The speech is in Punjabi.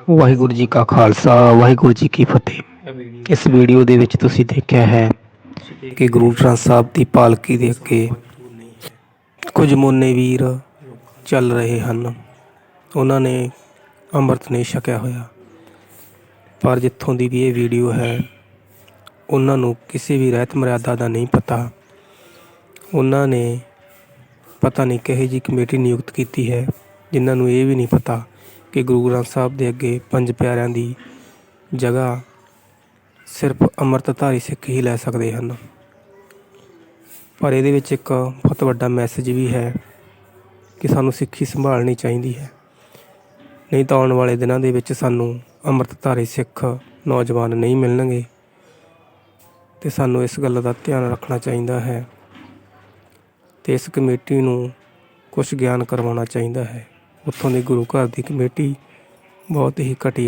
ਵਾਹਿਗੁਰੂ ਜੀ ਕਾ ਖਾਲਸਾ, ਵਾਹਿਗੁਰੂ ਜੀ ਕੀ ਫਤਿਹ। ਇਸ ਵੀਡੀਓ ਦੇ ਵਿੱਚ ਤੁਸੀਂ ਦੇਖਿਆ ਹੈ ਕਿ ਗੁਰੂ ਗ੍ਰੰਥ ਸਾਹਿਬ ਦੀ ਪਾਲਕੀ ਦੇ ਅੱਗੇ ਕੁਝ ਮੋਨੇ ਵੀਰ ਚੱਲ ਰਹੇ ਹਨ। ਉਹਨਾਂ ਨੇ ਅੰਮ੍ਰਿਤ ਨਹੀਂ ਛਕਿਆ ਹੋਇਆ। ਪਰ ਜਿੱਥੋਂ ਦੀ ਵੀ ਇਹ ਵੀਡੀਓ ਹੈ, ਉਹਨਾਂ ਨੂੰ ਕਿਸੇ ਵੀ ਰਹਿਤ ਮਰਿਆਦਾ ਦਾ ਨਹੀਂ ਪਤਾ। ਉਹਨਾਂ ਨੇ ਪਤਾ ਨਹੀਂ ਕਿਹੋ ਜੀ ਕਮੇਟੀ ਨਿਯੁਕਤ ਕੀਤੀ ਹੈ, ਜਿਨ੍ਹਾਂ ਨੂੰ ਇਹ ਵੀ ਨਹੀਂ ਪਤਾ ਕਿ ਗੁਰੂ ਗ੍ਰੰਥ ਸਾਹਿਬ ਦੇ ਅੱਗੇ ਪੰਜ ਪਿਆਰਿਆਂ ਦੀ ਜਗ੍ਹਾ ਸਿਰਫ ਅੰਮ੍ਰਿਤਧਾਰੀ ਸਿੱਖ ਹੀ ਲੈ ਸਕਦੇ ਹਨ। ਪਰ ਇਹਦੇ ਵਿੱਚ ਇੱਕ ਬਹੁਤ ਵੱਡਾ ਮੈਸੇਜ ਵੀ ਹੈ ਕਿ ਸਾਨੂੰ ਸਿੱਖੀ ਸੰਭਾਲਣੀ ਚਾਹੀਦੀ ਹੈ। ਨਹੀਂ ਤਾਂ ਆਉਣ ਵਾਲੇ ਦਿਨਾਂ ਦੇ ਵਿੱਚ ਸਾਨੂੰ ਅੰਮ੍ਰਿਤਧਾਰੀ ਸਿੱਖ ਨੌਜਵਾਨ ਨਹੀਂ ਮਿਲਣਗੇ ਤੇ ਸਾਨੂੰ ਇਸ ਗੱਲ ਦਾ ਧਿਆਨ ਰੱਖਣਾ ਚਾਹੀਦਾ ਹੈ ਤੇ ਇਸ ਕਮੇਟੀ ਨੂੰ ਕੁਝ ਗਿਆਨ ਕਰਵਾਉਣਾ ਚਾਹੀਦਾ ਹੈ। ਉੱਥੋਂ ਦੇ ਗੁਰੂ ਘਰ ਦੀ ਕਮੇਟੀ ਬਹੁਤ ਹੀ ਘਟੀਆ